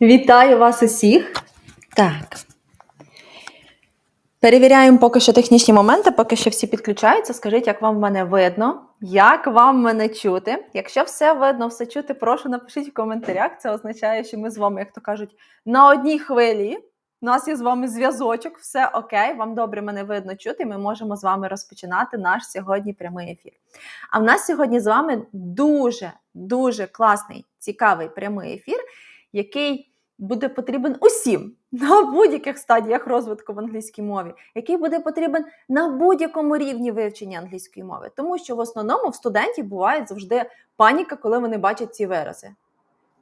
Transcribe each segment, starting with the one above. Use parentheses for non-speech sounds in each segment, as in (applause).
Вітаю вас усіх. Так. Перевіряємо поки що технічні моменти, поки що всі підключаються. Скажіть, як вам мене видно, як вам мене чути. Якщо все видно, все чути, прошу напишіть в коментарях. Це означає, що ми з вами, як то кажуть, на одній хвилі. У нас є з вами зв'язочок, все окей, вам добре мене видно чути. Ми можемо з вами розпочинати наш сьогодні прямий ефір. А в нас сьогодні з вами дуже дуже класний, цікавий прямий ефір, який буде потрібен усім (laughs) на будь-яких стадіях розвитку в англійській мові, який буде потрібен на будь-якому рівні вивчення англійської мови. Тому що в основному в студентів буває завжди паніка, коли вони бачать ці вирази.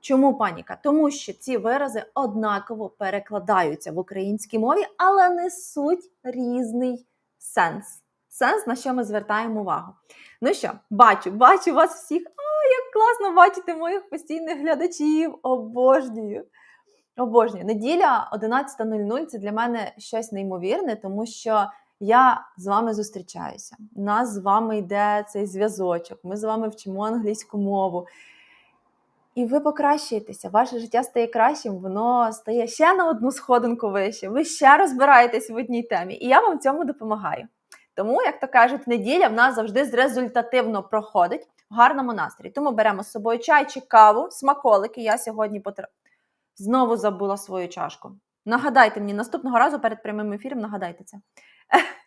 Чому паніка? Тому що ці вирази однаково перекладаються в українській мові, але несуть різний сенс. Сенс, на що ми звертаємо увагу. Ну що, бачу, бачу вас всіх. О, як класно бачити моїх постійних глядачів. Обожнюю. Обожнюю. Неділя 11.00 це для мене щось неймовірне, тому що я з вами зустрічаюся. У нас з вами йде цей зв'язочок. Ми з вами вчимо англійську мову. І ви покращуєтеся, ваше життя стає кращим, воно стає ще на одну сходинку вище. Ви ще розбираєтесь в одній темі, і я вам в цьому допомагаю. Тому, як то кажуть, неділя в нас завжди результативно проходить в гарному настрої. Тому беремо з собою чай чи каву, смаколики. Я сьогодні. Знову забула свою чашку. Нагадайте мені наступного разу перед прямим ефіром, нагадайте це. (laughs)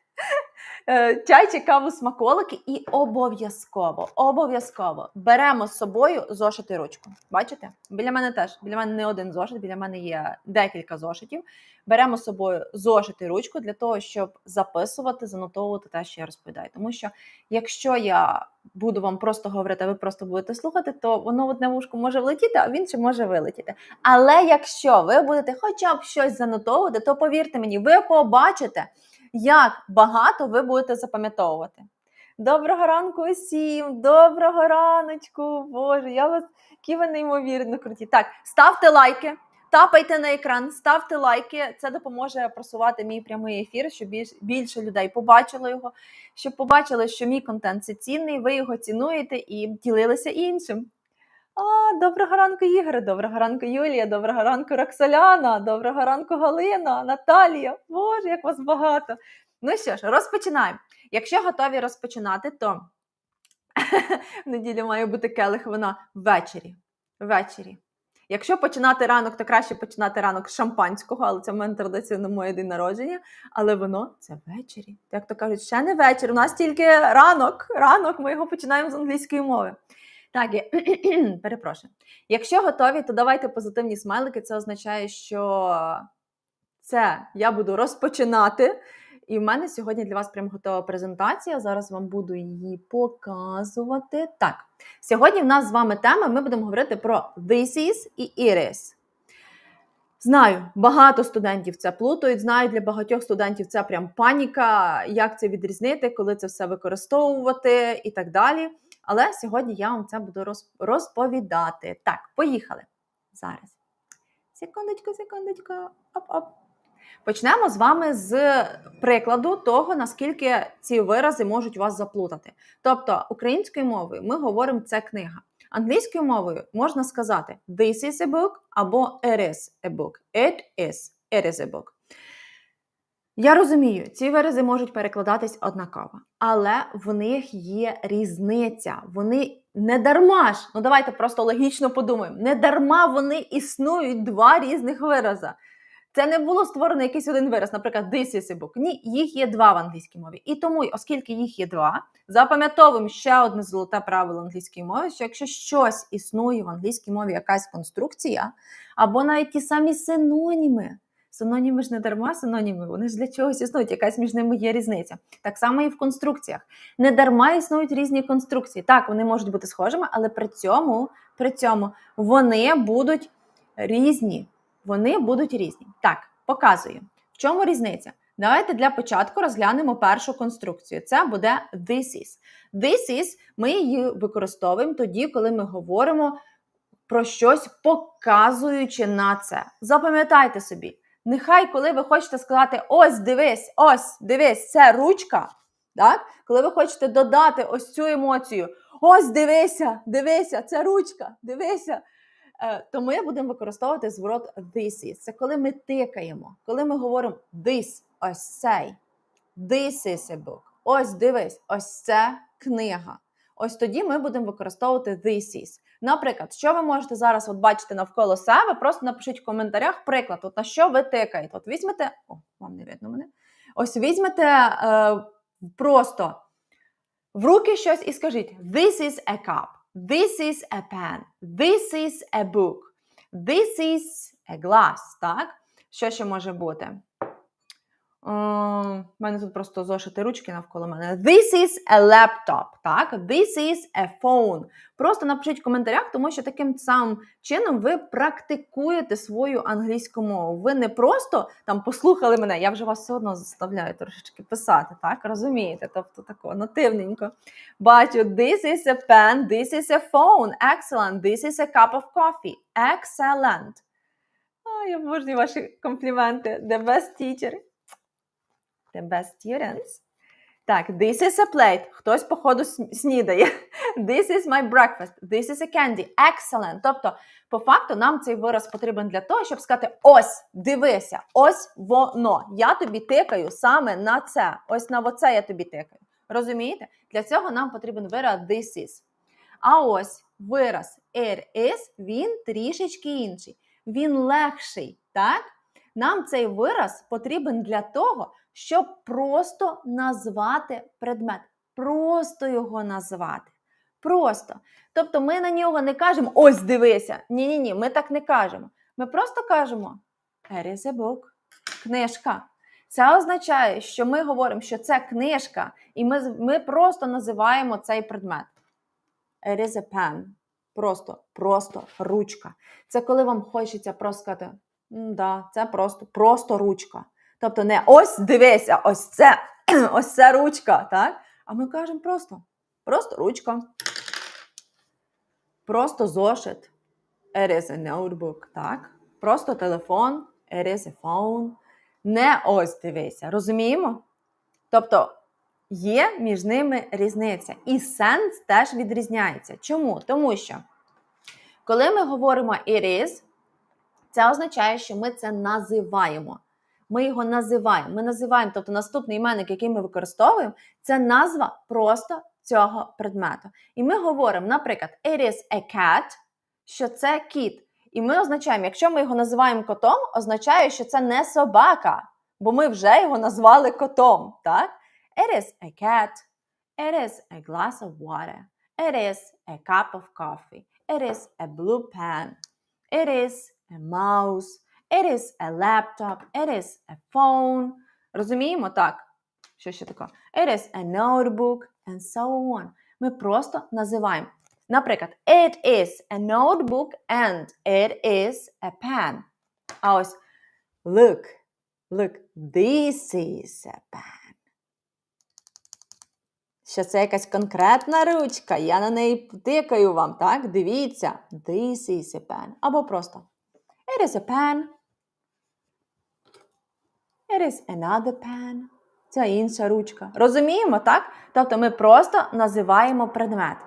Е, Чай чи каву, смаколики, і обов'язково, обов'язково беремо з собою зошити ручку. Бачите? Біля мене теж, біля мене не один зошит, біля мене є декілька зошитів. Беремо з собою зошити ручку для того, щоб записувати, занотовувати те, що я розповідаю. Тому що якщо я буду вам просто говорити, а ви просто будете слухати, то воно одне вушко може влетіти, а в інше може вилетіти. Але якщо ви будете хоча б щось занотовувати, то повірте мені, ви побачите як багато ви будете запам'ятовувати. Доброго ранку усім! Доброго раночку! Боже, я вас які ви неймовірно круті. Так, ставте лайки, тапайте на екран, ставте лайки. Це допоможе просувати мій прямий ефір, щоб більше людей побачило його, щоб побачили, що мій контент це цінний, ви його цінуєте і ділилися іншим. А, доброго ранку, Ігор, доброго ранку, Юлія, доброго ранку, Роксоляна, доброго ранку, Галина, Наталія. Боже, як вас багато. Ну що ж, розпочинаємо. Якщо готові розпочинати, то (laughs) в неділю має бути келих вина ввечері. Ввечері. Якщо починати ранок, то краще починати ранок з шампанського, але це в мене традиційно моє день народження. Але воно це ввечері. Як то кажуть, ще не вечір. У нас тільки ранок. Ранок ми його починаємо з англійської мови. Так, я... (clears throat) перепрошую. Якщо готові, то давайте позитивні смайлики. Це означає, що це я буду розпочинати. І в мене сьогодні для вас прям готова презентація. Зараз вам буду її показувати. Так, сьогодні в нас з вами тема. Ми будемо говорити про this is і it is. Знаю, багато студентів це плутають. Знаю, для багатьох студентів це прям паніка, як це відрізнити, коли це все використовувати і так далі. Але сьогодні я вам це буду розповідати. Так, поїхали. Зараз. Секундочку, секундочку. Оп-оп. Почнемо з вами з прикладу того, наскільки ці вирази можуть вас заплутати. Тобто, українською мовою ми говоримо це книга. Англійською мовою можна сказати this is a book або it is. It is a book. Я розумію, ці вирази можуть перекладатись однаково, але в них є різниця. Вони не дарма ж, ну давайте просто логічно подумаємо, не дарма вони існують два різних вирази. Це не було створено якийсь один вираз, наприклад, this is a book. Ні, їх є два в англійській мові. І тому, оскільки їх є два, запам'ятовуємо ще одне золоте правило англійської мови: що якщо щось існує в англійській мові, якась конструкція, або навіть ті самі синоніми. Синоніми ж не дарма синоніми, вони ж для чогось існують, якась між ними є різниця. Так само і в конструкціях. Не дарма існують різні конструкції. Так, вони можуть бути схожими, але при цьому, при цьому вони будуть різні. Вони будуть різні. Так, показую. В чому різниця? Давайте для початку розглянемо першу конструкцію. Це буде this is. This is ми її використовуємо тоді, коли ми говоримо про щось, показуючи на це. Запам'ятайте собі. Нехай, коли ви хочете сказати ось дивись, ось дивись, це ручка. Так? Коли ви хочете додати ось цю емоцію, ось дивися, дивися, це ручка, дивися. Е, То ми будемо використовувати зворот this is. Це коли ми тикаємо, коли ми говоримо this, ось цей. This is a book. Ось дивись, ось це книга. Ось тоді ми будемо використовувати this is. Наприклад, що ви можете зараз от бачити навколо себе, просто напишіть в коментарях приклад, от на що ви тикаєте. От візьмете, о, вам не видно мене. Ось візьмете е, просто в руки щось і скажіть: This is a cup, this is a pen, this is a book, this is a glass. Так? Що ще може бути? У мене тут просто зошити ручки навколо мене. This is a laptop. Так? This is a phone. Просто напишіть в коментарях, тому що таким самим чином ви практикуєте свою англійську мову. Ви не просто там послухали мене, я вже вас все одно заставляю трошечки писати, так? Розумієте? Тобто тако нативненько. Бачу, this is a pen, this is a phone. Excellent. This is a cup of coffee. Excellent. А, я обожнюю ваші компліменти. The best teacher. The best students. Так, this is a plate. Хтось, походу, снідає. (laughs) This is my breakfast. This is a candy. Excellent. Тобто, по факту, нам цей вираз потрібен для того, щоб сказати: ось, дивися, ось воно. Я тобі тикаю саме на це. Ось на оце я тобі тикаю. Розумієте? Для цього нам потрібен вираз this is. А ось вираз it is, він трішечки інший. Він легший, так? Нам цей вираз потрібен для того, щоб просто назвати предмет. Просто його назвати. Просто. Тобто ми на нього не кажемо ось дивися. Ні-ні ні, ми так не кажемо. Ми просто кажемо There is a book. Книжка. Це означає, що ми говоримо, що це книжка, і ми, ми просто називаємо цей предмет. It is a pen. Просто, просто ручка. Це коли вам хочеться просто сказати, да, це просто, просто ручка. Тобто не ось дивися, ось це, (clears throat) ось це ручка, так? А ми кажемо просто, просто ручка. Просто зошит. It is a notebook, так? Просто телефон. It is a phone. Не ось дивися. Розуміємо? Тобто є між ними різниця. І сенс теж відрізняється. Чому? Тому що, коли ми говоримо it is, це означає, що ми це називаємо. Ми його називаємо. Ми називаємо, тобто наступний іменник, який ми використовуємо, це назва просто цього предмету. І ми говоримо, наприклад, it is a cat, що це кіт. І ми означаємо, якщо ми його називаємо котом, означає, що це не собака, бо ми вже його назвали котом. Так? It is a cat. It is a glass of water. It is a cup of coffee. It is a blue pen. It is a mouse. It is a laptop. It is a phone. Розуміємо так? Що ще таке? It is a notebook and so on. Ми просто називаємо. Наприклад, it is a notebook and it is a pen. А ось look, look, this is a pen. Що це якась конкретна ручка, я на неї тикаю вам, так? Дивіться, this is a pen. Або просто it is a pen. It is another pen. Це інша ручка. Розуміємо, так? Тобто ми просто називаємо предмет.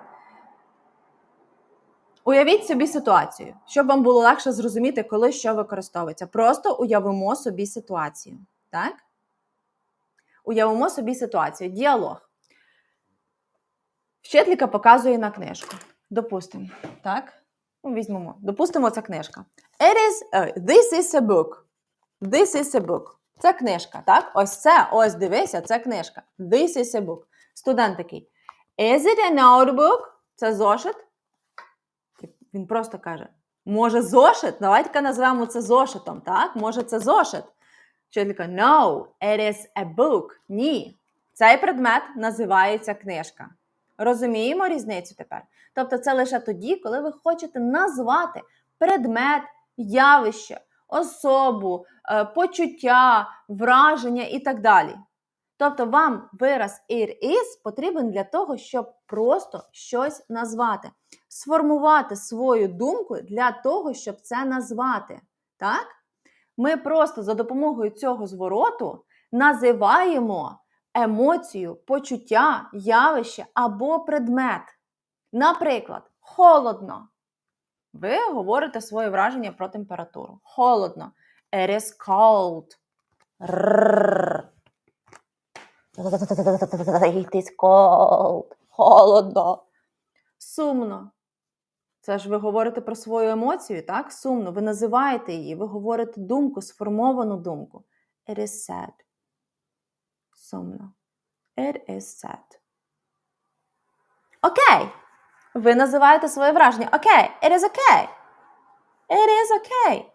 Уявіть собі ситуацію, щоб вам було легше зрозуміти, коли що використовується. Просто уявимо собі ситуацію. Так? Уявимо собі ситуацію. Діалог. Вчителька показує на книжку. Допустимо. Так? Ну, візьмемо. Допустимо, це книжка. It is, е, this is a book. This is a book. Це книжка, так? Ось це, ось дивися, це книжка. This is a book. Студент такий. Is it a notebook? Це зошит? Він просто каже: може, зошит? Давайте назвемо це зошитом, так? Може, це зошит. Вчителька, no, it is a book. Ні. Цей предмет називається книжка. Розуміємо різницю тепер? Тобто, це лише тоді, коли ви хочете назвати предмет, явище, особу, е, почуття, враження і так далі. Тобто вам вираз it is потрібен для того, щоб просто щось назвати, сформувати свою думку для того, щоб це назвати. Так? Ми просто за допомогою цього звороту називаємо емоцію, почуття, явище або предмет. Наприклад, холодно. Ви говорите своє враження про температуру. Холодно. It is cold. It is cold. Холодно. Сумно. Це ж ви говорите про свою емоцію, так? Сумно. Ви називаєте її, ви говорите думку, сформовану думку. It is sad. Сумно. It is sad. Окей. Ви називаєте своє враження. Окей. It is okay. It is okay.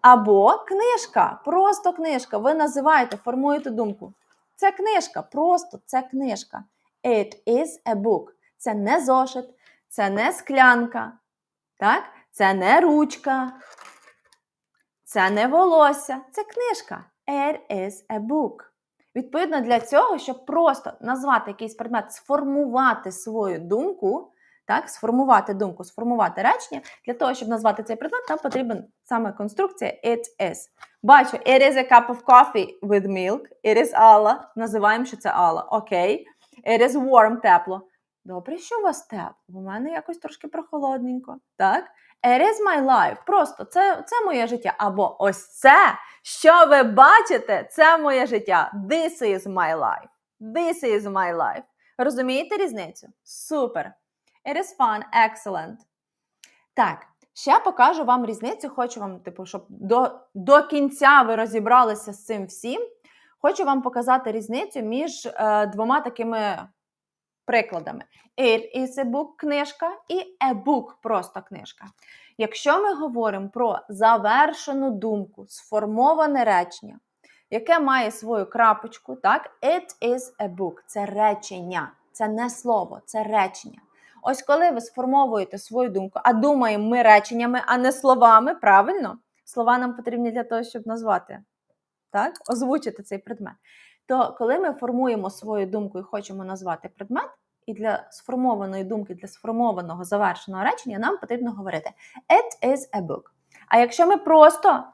Або книжка. Просто книжка. Ви називаєте, формуєте думку. Це книжка. Просто це книжка. It is a book. Це не зошит, це не склянка. Так? Це не ручка. Це не волосся. Це книжка. It is a book. Відповідно, для цього, щоб просто назвати якийсь предмет, сформувати свою думку, так, сформувати думку, сформувати речення, для того, щоб назвати цей предмет, нам потрібен саме конструкція it is. Бачу, it is a cup of coffee with milk. It is Alla. Називаємо, що це Алла. Окей. It is warm, тепло. Добре, що у вас тепло? У мене якось трошки прохолодненько. Так? It is my life. Просто це, це моє життя. Або ось це, що ви бачите, це моє життя. This is my life. This is my life. Розумієте різницю? Супер. It is fun, excellent. Так, ще покажу вам різницю. Хочу вам, типу, щоб до, до кінця ви розібралися з цим всім. Хочу вам показати різницю між е, двома такими прикладами. It is a book книжка і a book просто книжка. Якщо ми говоримо про завершену думку, сформоване речення, яке має свою крапочку, так, it is a book це речення, це не слово, це речення. Ось коли ви сформовуєте свою думку, а думаємо ми реченнями, а не словами, правильно? Слова нам потрібні для того, щоб назвати, так, озвучити цей предмет. То коли ми формуємо свою думку і хочемо назвати предмет, і для сформованої думки, для сформованого завершеного речення, нам потрібно говорити It is a book. А якщо ми просто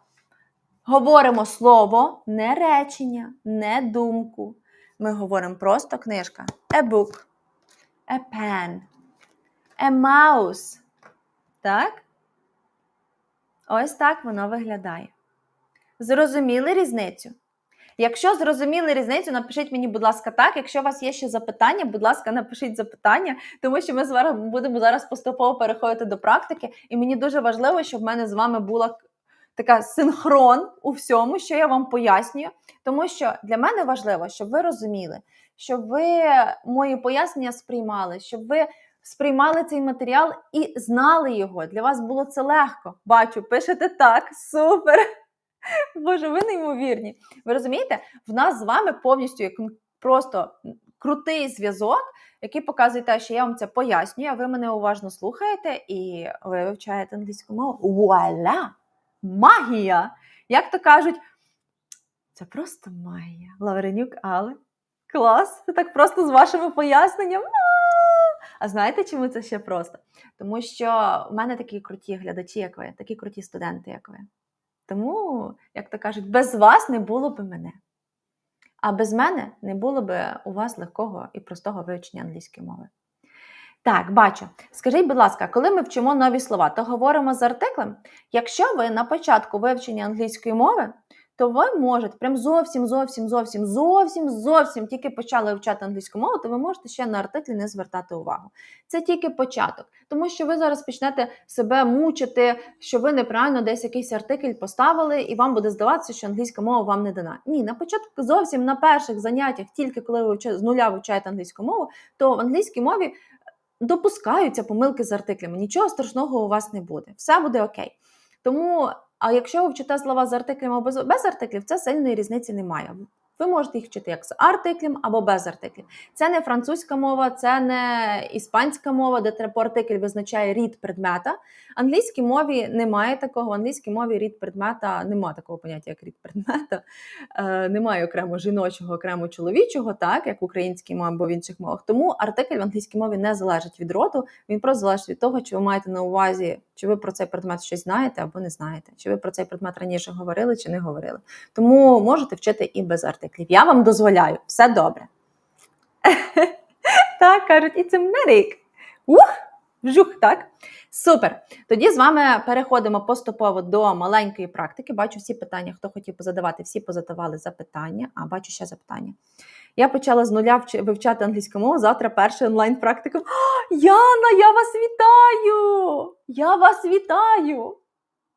говоримо слово, не речення, не думку, ми говоримо просто книжка. A book, a pen, mouse. Так? Ось так воно виглядає. Зрозуміли різницю? Якщо зрозуміли різницю, напишіть мені, будь ласка, так. Якщо у вас є ще запитання, будь ласка, напишіть запитання, тому що ми зараз будемо зараз поступово переходити до практики, і мені дуже важливо, щоб в мене з вами була така синхрон у всьому, що я вам пояснюю. Тому що для мене важливо, щоб ви розуміли, щоб ви мої пояснення сприймали, щоб ви сприймали цей матеріал і знали його. Для вас було це легко. Бачу, пишете так, супер. (laughs) Боже, ви неймовірні. Ви розумієте, в нас з вами повністю є просто крутий зв'язок, який показує те, що я вам це пояснюю, а ви мене уважно слухаєте і ви вивчаєте англійську мову. Вуаля! Магія! Як то кажуть, це просто магія. Лавренюк, але клас! Це так просто з вашими поясненнями. А знаєте, чому це ще просто? Тому що в мене такі круті глядачі, як ви, такі круті студенти, як ви. Тому, як то кажуть, без вас не було б мене. А без мене не було б у вас легкого і простого вивчення англійської мови. Так, бачу. Скажіть, будь ласка, коли ми вчимо нові слова, то говоримо з артиклем. Якщо ви на початку вивчення англійської мови, то ви можете прям зовсім, зовсім, зовсім, зовсім, зовсім тільки почали вивчати англійську мову, то ви можете ще на артиклі не звертати увагу. Це тільки початок, тому що ви зараз почнете себе мучити, що ви неправильно десь якийсь артикль поставили, і вам буде здаватися, що англійська мова вам не дана. Ні, на початку зовсім на перших заняттях, тільки коли ви з нуля вивчаєте англійську мову, то в англійській мові допускаються помилки з артиклями. Нічого страшного у вас не буде. Все буде окей. Тому. А якщо ви вчите слова з артиклем або без артиклів, це сильної різниці немає. Ви можете їх вчити як з артиклем або без артиклів. Це не французька мова, це не іспанська мова, де артикль визначає рід предмета. В Англійській мові немає такого. В англійській мові рід предмета немає такого поняття, як рід предмета. Е, немає окремо жіночого, окремо чоловічого, так як в українській мові або в інших мовах. Тому артикль в англійській мові не залежить від роду, він просто залежить від того, чи ви маєте на увазі, чи ви про цей предмет щось знаєте або не знаєте, чи ви про цей предмет раніше говорили чи не говорили. Тому можете вчити і без артиклів. Я вам дозволяю, все добре. (laughs) Так, кажуть, it's a medic. Ух! Вжух, так? Супер. Тоді з вами переходимо поступово до маленької практики. Бачу всі питання, хто хотів позадавати, всі позадавали запитання. А бачу ще запитання. Я почала з нуля вивчати англійську мову. Завтра перший онлайн практикум. (gasps) Яна, я вас вітаю! Я вас вітаю!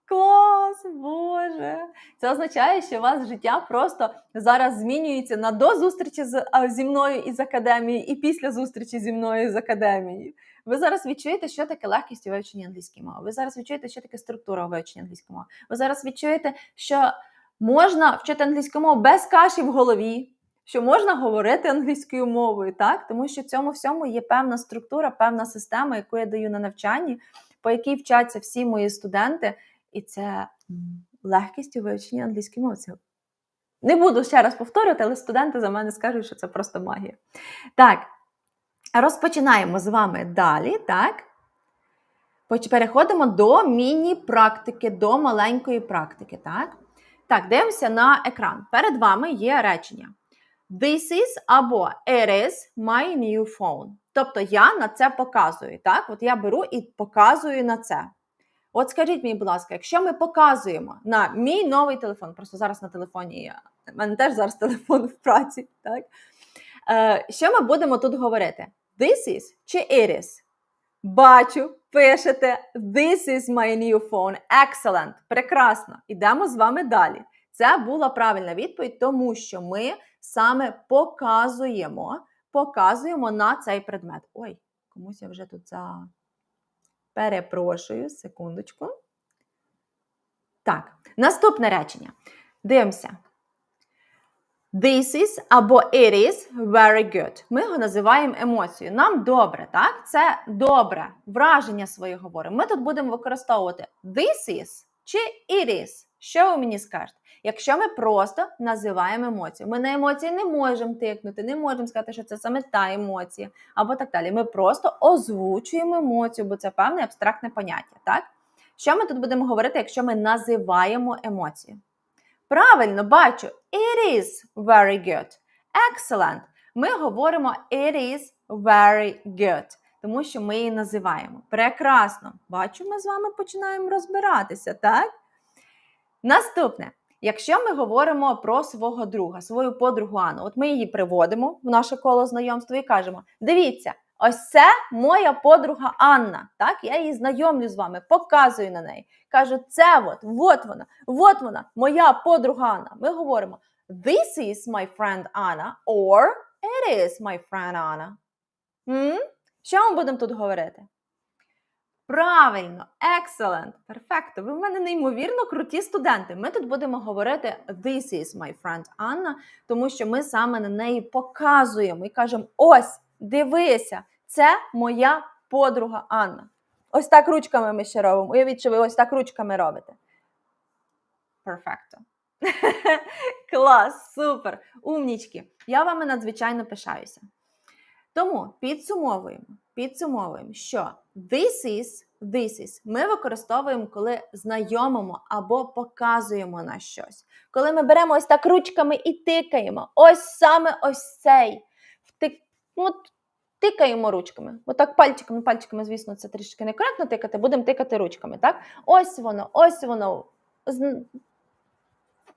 Клас, Боже! Це означає, що у вас життя просто зараз змінюється на до зустрічі з, зі мною із академії і після зустрічі зі мною з академії. Ви зараз відчуєте, що таке легкість у вивченні англійської мови. Ви зараз відчуєте, що таке структура у вивченні англійської мови. Ви зараз відчуєте, що можна вчити англійську мову без каші в голові, що можна говорити англійською мовою, так? Тому що в цьому всьому є певна структура, певна система, яку я даю на навчанні, по якій вчаться всі мої студенти, і це легкість у вивченні англійської мови. Не буду ще раз повторювати, але студенти за мене скажуть, що це просто магія. Так, розпочинаємо з вами далі, так? Переходимо до міні-практики, до маленької практики, так? Так, дивимося на екран. Перед вами є речення. This is або it is my new phone. Тобто я на це показую. Так? От я беру і показую на це. От скажіть мені, будь ласка, якщо ми показуємо на мій новий телефон, просто зараз на телефоні я, в мене теж зараз телефон в праці, так? Е, що ми будемо тут говорити? This is чи it is? Бачу, пишете This is my new phone. Excellent. Прекрасно. Ідемо з вами далі. Це була правильна відповідь, тому що ми саме показуємо, показуємо на цей предмет. Ой, комусь я вже тут за. Перепрошую, секундочку. Так, наступне речення. Дивимося. This is або it is very good. Ми його називаємо емоцією. Нам добре, так? Це добре. Враження своє говоримо. Ми тут будемо використовувати this is чи it is. Що ви мені скажете? Якщо ми просто називаємо емоцію, ми на емоції не можемо тикнути, не можемо сказати, що це саме та емоція, або так далі. Ми просто озвучуємо емоцію, бо це певне абстрактне поняття. Так? Що ми тут будемо говорити, якщо ми називаємо емоцію? Правильно, бачу, it is very good. Excellent. Ми говоримо it is very good, тому що ми її називаємо. Прекрасно. Бачу, ми з вами починаємо розбиратися, так? Наступне. Якщо ми говоримо про свого друга, свою подругу Анну, от ми її приводимо в наше коло знайомства і кажемо: дивіться, ось це моя подруга Анна. Так, я її знайомлю з вами, показую на неї. Кажу, це от, от вона, от вона, моя подруга Анна. Ми говоримо: This is my friend Anna, or it is my friend Anna. М? Що ми будемо тут говорити? Правильно, excellent, перфекто. Ви в мене неймовірно круті студенти. Ми тут будемо говорити This is my friend Anna, тому що ми саме на неї показуємо і кажемо: ось, дивися, це моя подруга Анна. Ось так ручками ми ще робимо. Уявіть, що ви ось так ручками робите. Перфекто. (laughs) Клас, супер, умнічки. Я вами надзвичайно пишаюся. Тому підсумовуємо, підсумовуємо, що this is, this is ми використовуємо, коли знайомимо або показуємо на щось. Коли ми беремо ось так ручками і тикаємо, ось саме ось цей. Втик... ну, Тикаємо ручками. Отак пальчиками, пальчиками, звісно, це трішки некоректно тикати, будемо тикати ручками. так? Ось воно, ось воно.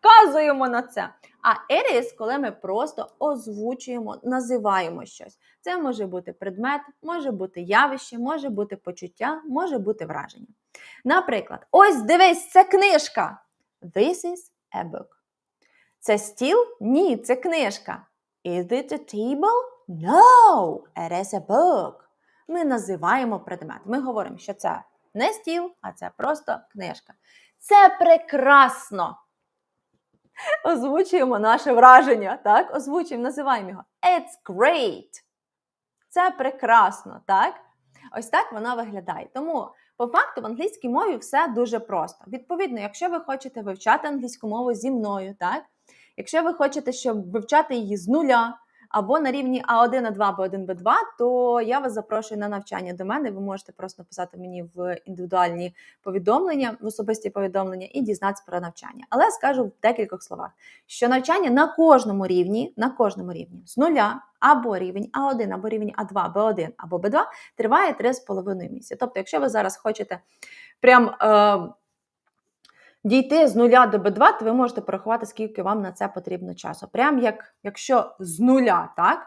Вказуємо на це. А it is, коли ми просто озвучуємо, називаємо щось. Це може бути предмет, може бути явище, може бути почуття, може бути враження. Наприклад, ось дивись, це книжка. This is a book. Це стіл? Ні, це книжка. Is it a table? No, it is a book. Ми називаємо предмет. Ми говоримо, що це не стіл, а це просто книжка. Це прекрасно. (laughs) Озвучуємо наше враження, так? Озвучуємо, називаємо його. It's great. Це прекрасно, так? Ось так воно виглядає. Тому, по факту, в англійській мові все дуже просто. Відповідно, якщо ви хочете вивчати англійську мову зі мною, так? Якщо ви хочете, щоб вивчати її з нуля, або на рівні А1, А2 або 1 Б2, то я вас запрошую на навчання до мене. Ви можете просто написати мені в індивідуальні повідомлення, в особисті повідомлення і дізнатися про навчання. Але скажу в декількох словах, що навчання на кожному рівні, на кожному рівні з нуля або рівень А1, або рівень А2, Б1 або Б2 триває 3,5 місяці. Тобто, якщо ви зараз хочете прям. Е, Дійти з нуля до Б2, то ви можете порахувати, скільки вам на це потрібно часу. Прям як якщо з нуля, так?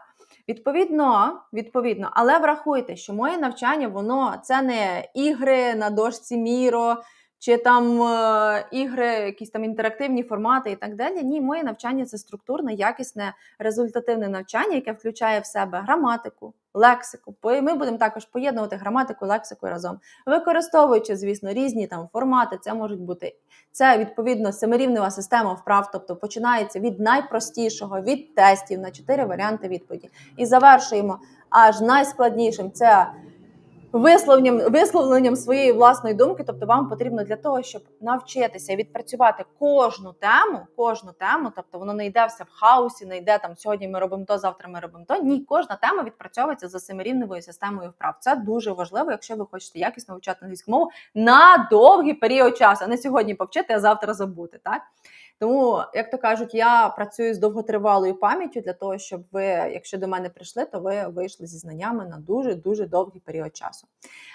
Відповідно, відповідно, але врахуйте, що моє навчання, воно це не ігри на дошці Міро, чи там е, ігри, якісь там інтерактивні формати і так далі. Ні, моє навчання це структурне, якісне, результативне навчання, яке включає в себе граматику, лексику. Ми будемо також поєднувати граматику, лексику разом, використовуючи, звісно, різні там формати. Це можуть бути це відповідно семирівнева система вправ, тобто починається від найпростішого, від тестів на чотири варіанти відповіді. І завершуємо аж найскладнішим це висловленням, висловленням своєї власної думки. Тобто, вам потрібно для того, щоб навчитися відпрацювати кожну тему, кожну тему, тобто воно не йде все в хаосі, не йде там сьогодні ми робимо то, завтра ми робимо то. Ні, кожна тема відпрацьовується за семирівневою системою вправ. Це дуже важливо, якщо ви хочете якісно вивчати англійську мову на довгий період часу, а не сьогодні повчити, а завтра забути. Так тому, як то кажуть, я працюю з довготривалою пам'яттю для того, щоб ви, якщо до мене прийшли, то ви вийшли зі знаннями на дуже дуже довгий період часу.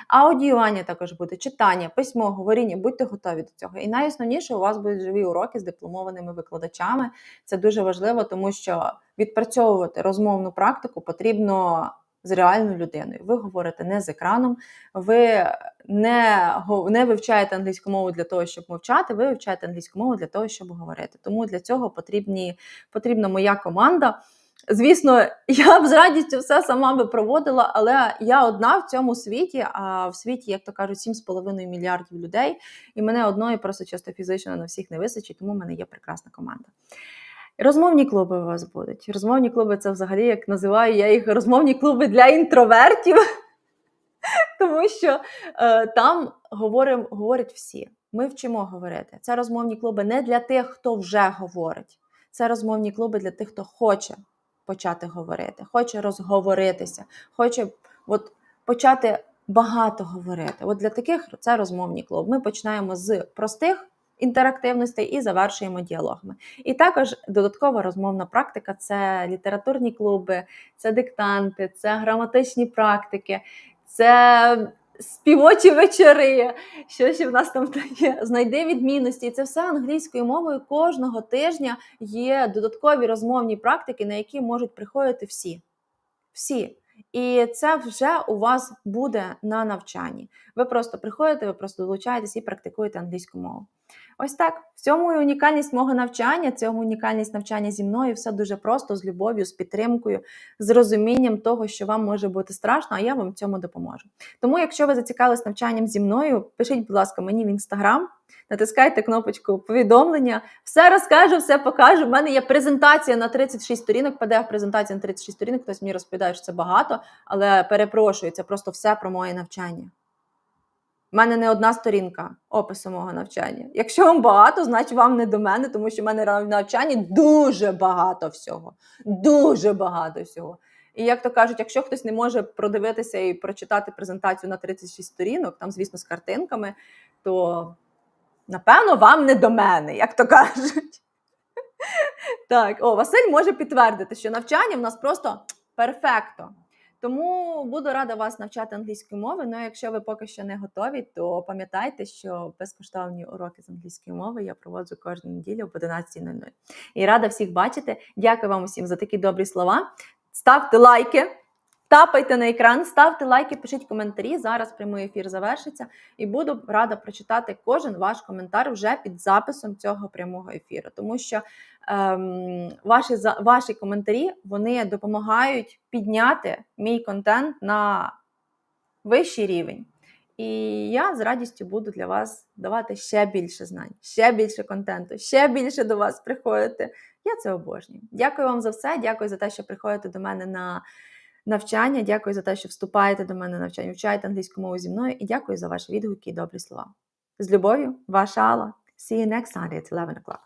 Аудіювання також буде читання, письмо, говоріння, будьте готові до цього. І найосновніше у вас будуть живі уроки з дипломованими викладачами. Це дуже важливо, тому що відпрацьовувати розмовну практику потрібно з реальною людиною. Ви говорите не з екраном, ви не, не вивчаєте англійську мову для того, щоб мовчати, ви вивчаєте англійську мову для того, щоб говорити. Тому для цього потрібні, потрібна моя команда. Звісно, я б з радістю все сама би проводила, але я одна в цьому світі, а в світі, як то кажуть, 7,5 мільярдів людей, і мене одної просто чисто фізично на всіх не вистачить, тому в мене є прекрасна команда. Розмовні клуби у вас будуть. Розмовні клуби це взагалі, як називаю я їх розмовні клуби для інтровертів, (laughs) тому що е, там говорим, говорять всі. Ми вчимо говорити. Це розмовні клуби не для тих, хто вже говорить. Це розмовні клуби для тих, хто хоче почати говорити, хоче розговоритися, хоче от, почати багато говорити. От для таких це розмовні клуби. Ми починаємо з простих інтерактивностей і завершуємо діалогами. І також додаткова розмовна практика це літературні клуби, це диктанти, це граматичні практики, це співочі вечори. Що ще в нас там є? Знайди відмінності. І це все англійською мовою. Кожного тижня є додаткові розмовні практики, на які можуть приходити всі. Всі. І це вже у вас буде на навчанні. Ви просто приходите, ви просто долучаєтесь і практикуєте англійську мову. Ось так. В цьому і унікальність мого навчання, цьому унікальність навчання зі мною, все дуже просто, з любов'ю, з підтримкою, з розумінням того, що вам може бути страшно, а я вам в цьому допоможу. Тому, якщо ви зацікавились навчанням зі мною, пишіть, будь ласка, мені в інстаграм, натискайте кнопочку повідомлення, все розкажу, все покажу. У мене є презентація на 36 сторінок, pdf презентація на 36 сторінок. Хтось мені розповідає, що це багато, але перепрошую, це просто все про моє навчання. У мене не одна сторінка опису мого навчання. Якщо вам багато, значить вам не до мене, тому що в мене в навчанні дуже багато всього. Дуже багато всього. І як то кажуть, якщо хтось не може продивитися і прочитати презентацію на 36 сторінок, там, звісно, з картинками, то напевно вам не до мене, як то кажуть. Так, о, Василь може підтвердити, що навчання в нас просто перфекто. Тому буду рада вас навчати англійської мови. Ну, якщо ви поки що не готові, то пам'ятайте, що безкоштовні уроки з англійської мови я проводжу кожну неділю об 11.00. І рада всіх бачити. Дякую вам усім за такі добрі слова. Ставте лайки, тапайте на екран, ставте лайки, пишіть коментарі. Зараз прямий ефір завершиться, і буду рада прочитати кожен ваш коментар вже під записом цього прямого ефіру, тому що ем, ваші ваші коментарі вони допомагають підняти мій контент на вищий рівень. І я з радістю буду для вас давати ще більше знань, ще більше контенту, ще більше до вас приходити. Я це обожнюю. Дякую вам за все. Дякую за те, що приходите до мене на навчання. Дякую за те, що вступаєте до мене на навчання, вчаєте англійську мову зі мною. І дякую за ваші відгуки і добрі слова. З любов'ю, ваша Алла. See you next Sunday at 11 o'clock.